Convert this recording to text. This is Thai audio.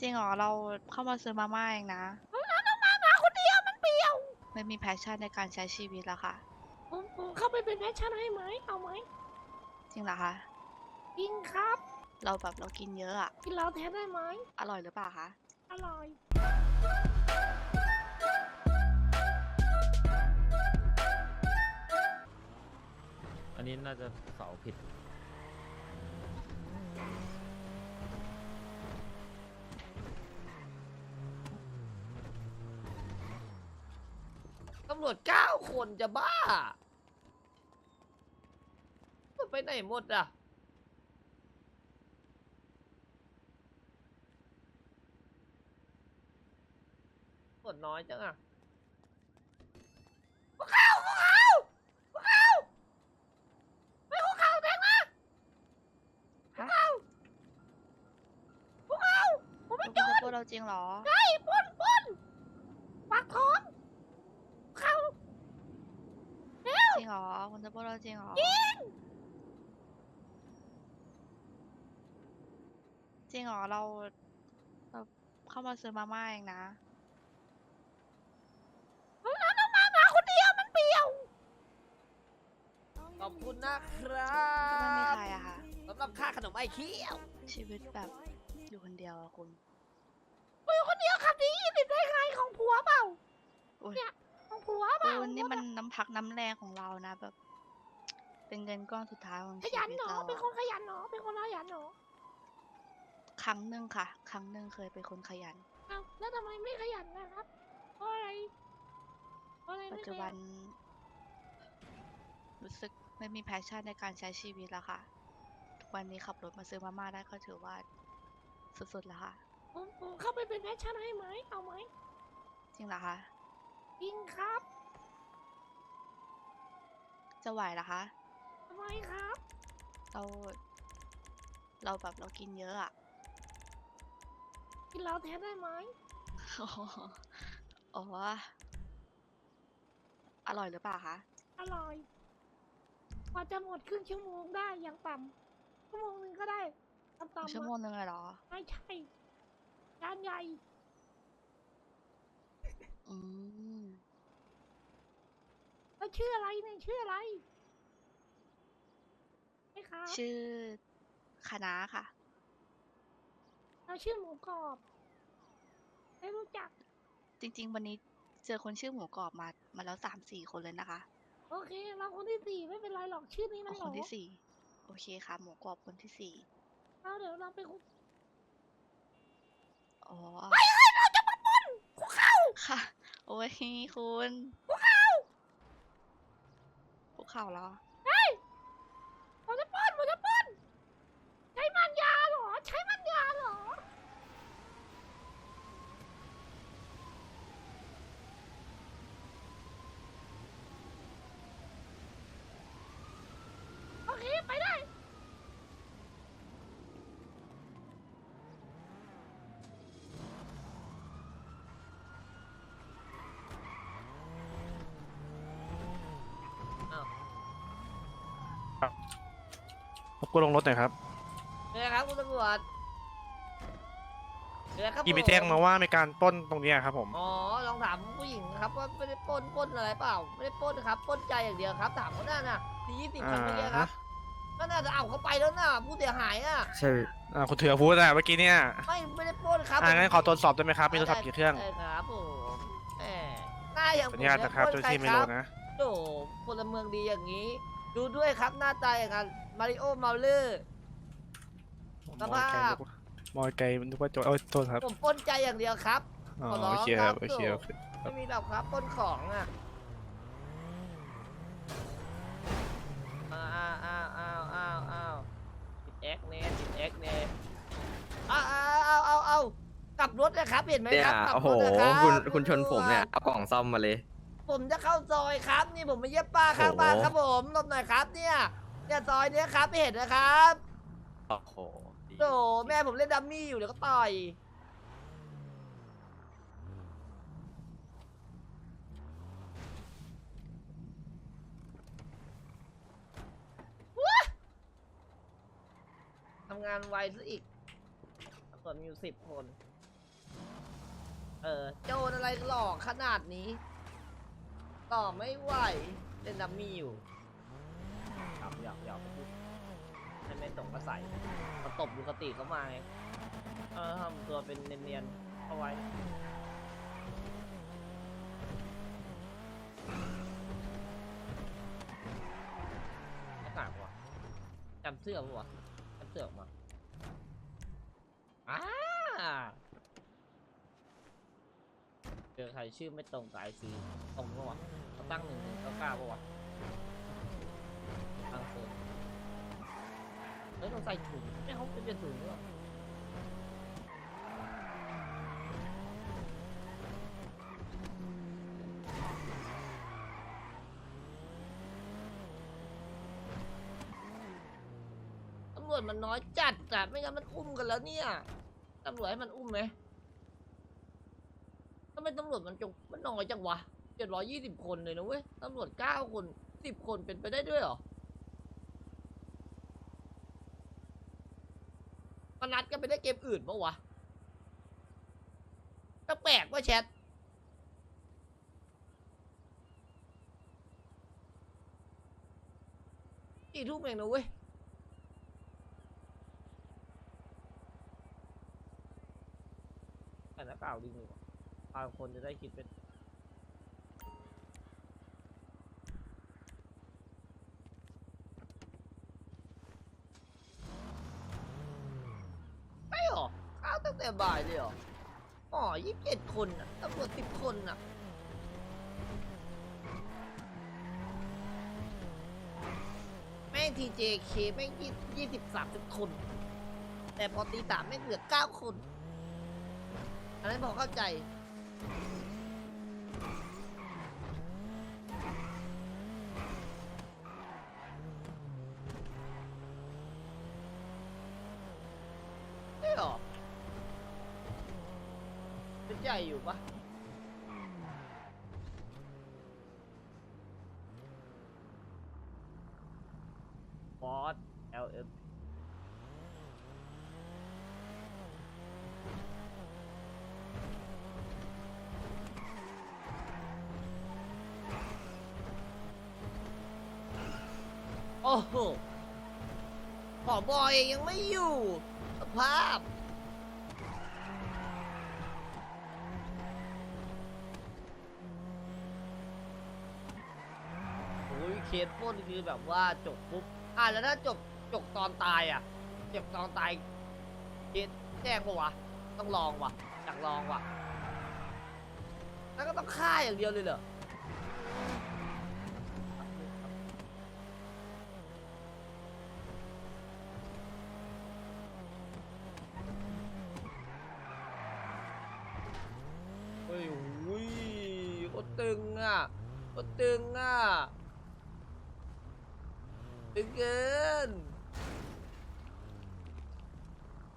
จริงเหรอ เราเข้ามาซื้อมาม่าเองนะแล้วน้องมามาคนเดียวมันเปรี้ยวไม่มีแพชชั่นในการใช้ชีวิตแล้วค่ะ ผมผมเข้าไปเป็นแพชชั่นให้ไหมเอาไหมจริงเหรอคะกินครับ เราแบบเรากินเยอะอะกินเราแทนได้ไหมอร่อยหรือเปล่าคะอร่อย อันนี้น่าจะเสาผิดำรวจเก้าคนจะบ้า มันไปไหนหมดอะหมดน้อยจังอะพวกเขาพวกเขาพวกเขาไม่พวกเขาแทงนะพวกเขาพวกเขาผมไม่คุณจจะนพูดเราจริงเหรอ ใช่ปล้นปล้นปากท้องเขา จ ริงเหรอคุณจะพูดเราจริงเหรอ จริงเหรอเราเราเข้ามาซื้อมาม่าเองนะแล้วน้องมามาคนเดียวมันเปรี้ยว ขอบคุณนะครัก็ไม่มีบใครอะค่ะ สำหรับค่าขนมไอ้เคี้ยว ชีวิตแบบอยู่คนเดียวอะคุณกูอยู่คนเดียวขับดียี่สิบได้ไงของผัวเปล่า โอ้ยเนี่ย ของผัวเปล่าคุณนี่มันน้ำพักน้ำแรงของเรานะแบบ เป็นเงินก้อนสุดท้ายของขชียันวิตหนอเราเป็นอะคนขยันหนอเป็นคนขยันหนอครั้งหนึ่งค่ะ ครั้งหนึ่งเคยเป็นคนขยันเอ้าแล้วทำไมไม่ขยันนะครับเพราะอะไรเพราะอะไรปัจไม่ขจุยับันรู้สึกไม่มีแพชชั่นในการใช้ชีวิตแล้วค่ะ ทุกวันนี้ขับรถมาซื้อมาม่าได้ก็ถือว่าสุดๆแล้วค่ะ ผมผมเข้าไปเป็นแพชชั่นให้ไหมเอาไหมจริงเหรอคะกินครับ จะไหวเหรอคะทำไมครับ เรา เราแบบเรากินเยอะอะกินเราแทนได้ไหมอ๋ออ๋ออร่อยหรือเปล่าคะ อร่อยกว่าจะหมดครึ่งชั่วโมงได้อย่างต่ำชั่วโมงหนึ่งก็ได้ต่ำๆชั่วโมงหนึงเลยเหรอ ไม่ใช่จานใหญ่ อืม แล้วชื่ออะไรเนี่ยชื่ออะไรไอ้ครับชื่อคณะค่ะ เราชื่อหมูกรอบ ไม่รู้จัก จริง ๆ วันนี้เจอคนชื่อหมูกรอบมา มาแล้วสามสี่คนเลยนะคะโอเค เราคนที่สี่ไม่เป็นไรหรอกชื่อนี้มัเอานหคลนงที่สี่โอเคค่ะ หมูกรอบคนที่สี่เอาเดี๋ยวเราไปคุยอ๋อไม่ให้เราจะมาปนคุกเข่าค่ะ โอ้ยคุณคุกเข่า คุกเข่าเหรอ ผมจะปล้นผมจะปล้นใช้มันยาเหรอ ใช้มันยาเหรอ โอเค ไปได้ รบ กวนลงรถหน่อยครับเป็นไงครับคุณตำรวจเป็นไงครับพี่ไปแจ้งมาว่ามีการปล้นตรงเนี้ยครับผม อ๋อลองถามผู้หญิงครับว่าไม่ได้ปล้นปล้นอะไรเปล่า ไม่ได้ปล้นครับปล้นใจอย่างเดียวครับถามเขาหน้าน่ะทียี่สิบคนเมื่อกี้ครับก็น่าจะเอาเขาไปแล้วน่ะผู้เสียหายอะใช่อ่าคุณเถื่อพูดอะเมื่อกี้เนี่ยไม่ไม่ได้ปล้นครับอ่างั้นขอตรวจสอบได้ไหมครับ มีโทรศัพท์กี่เครื่องใช่ครับผมแหมหน้าอย่างขผอมอนุญาตนะครับปเจ้าหน้าที่ไม่รู้ใครครับนะ โอ้พลเมืองดีอย่างนี้ ดูด้วยครับหน้าตาอย่างนั้นมาริโอเมาเลอร์ สภาพ มอยไกลมันนึกว่าโจรเอ้ยโทษครับผมปล้นใจอย่างเดียวครับ อ๋อขอร้องโอเคครับครับโอเคโถ่โอเค ไม่มีหรอกครับปล้นของอะอ้าวอ้าวอ้าวอ้าวอ้าวติดแอคเนสติดแอคเนสอ้าวอ้าวอ้าวอ้าวอ้าวกลับรถนะครับเห็นไหมเนี่ยครับกลับโอ้โหรถนะครับคุณคุณชนผมเนี่ยเอากล่องซ่อมมาเลย ผมจะเข้าซอยครับ นี่ผมมาเยี่ยมป้าข้างบ้านโอ้โหครับผมหลบหน่อยครับเนี่ยเนี่ยซอยเนี้ยครับไม่เห็นนะครับโอ้โหดีโอ้โหแม่ผมเล่นดัมมี่อยู่เดี๋ยวก็ต่อยว้าทำงานไวซะอีกตำรวจมีอยู่สิบคน เออ โจรอะไรหลอกขนาดนี้ ต่อไม่ไหวเล่นดัมมี่อยู่หยอกหยอกหยอกให้ไม่ตรงก็ใส่มาตบดูกติเขามาไงเออทำตัวเป็นเนียนๆเอาไว้หน้ากากวะจำเสื้อปะวะจำเสื้อมา เจอใครชื่อไม่ตรงกับไอซีตรงปะวะเขาตั้งหนึ่งหนึ่งเก้าเก้าปะวะตั้งเซิร์เฮ้ยต้องใส่ถุงไม่เขาเป็นถุงหรอตำรวจมันน้อยจัดจัดไม่งั้นมันอุ้มกันแล้วเนี่ยตำรวจให้มันอุ้มไหม ไมตำรวจมันจงมันน้อยจังวะเจ็ดร้อยยี่สิบคนเลยนะเว้ยตำรวจเก้าคนสิบคนเป็นไปได้ด้วยเหรอมานัดกันไปได้เกมอื่นปะวะแปลกว่าแชทกี่ทุ่มเองนะเว้ยแต่หน้าเปล่าดีกว่า บางคนจะได้คิดเป็นไม่หรอข้าวตั้งแต่บ่ายเลยหรออ๋อยี่สิบเจ็ดคนน่ะตำรวจสิบคนน่ะแม่งทีเจเคแม่งยี่ยี่สิบสามสิบคน แต่พอตีสามแม่งเหลือเก้าคน อันนั้นพอเข้าใจ หรอเป็นใหญ่อยู่ปะฟอส LM โอ้โหผอบอยยังไม่อยู่ สภาพ โอ้ยเคสปล้นคือแบบว่าจบปุ๊บ อะแล้วถ้าจบจบตอนตายอะจบตอนตาย เคสแจ้งปะวะ ต้องลองวะอยากลองวะแล้วก็ต้องฆ่าอย่างเดียวเลยเหรอ เฮ้ยอุ้ยโคตรตึงอะโคตรตึงอะตึงเกิน